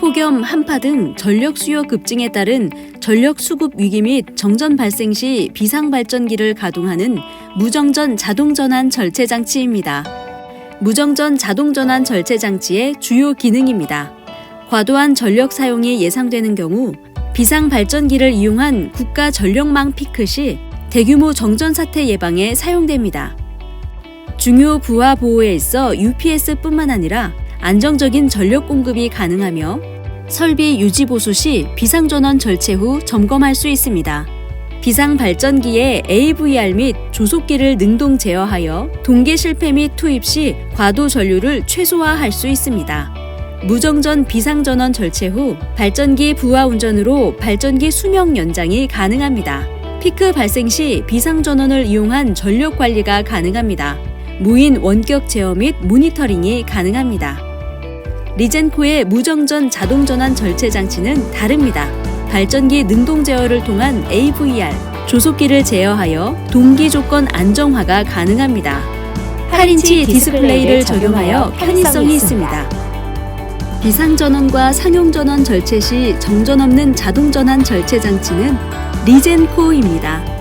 폭염, 한파 등 전력 수요 급증에 따른 전력 수급 위기 및 정전 발생 시 비상 발전기를 가동하는 무정전 자동 전환 절체 장치입니다. 무정전 자동 전환 절체 장치의 주요 기능입니다. 과도한 전력 사용이 예상되는 경우 비상 발전기를 이용한 국가 전력망 피크 시 대규모 정전 사태 예방에 사용됩니다. 중요 부하 보호에 있어 UPS뿐만 아니라 안정적인 전력 공급이 가능하며 설비 유지 보수 시 비상 전원 절체 후 점검할 수 있습니다. 비상 발전기에 AVR 및 조속기를 능동 제어하여 동계 실패 및 투입 시 과도 전류를 최소화할 수 있습니다. 무정전 비상전원 절체 후 발전기 부하 운전으로 발전기 수명 연장이 가능합니다. 피크 발생 시 비상전원을 이용한 전력 관리가 가능합니다. 무인 원격 제어 및 모니터링이 가능합니다. 리젠코의 무정전 자동전환 절체 장치는 다릅니다. 발전기 능동 제어를 통한 AVR, 조속기를 제어하여 동기 조건 안정화가 가능합니다. 8인치 디스플레이를 적용하여 편의성이 있습니다. 비상전원과 상용전원 절체 시 정전 없는 자동전환 절체 장치는 리젠코입니다.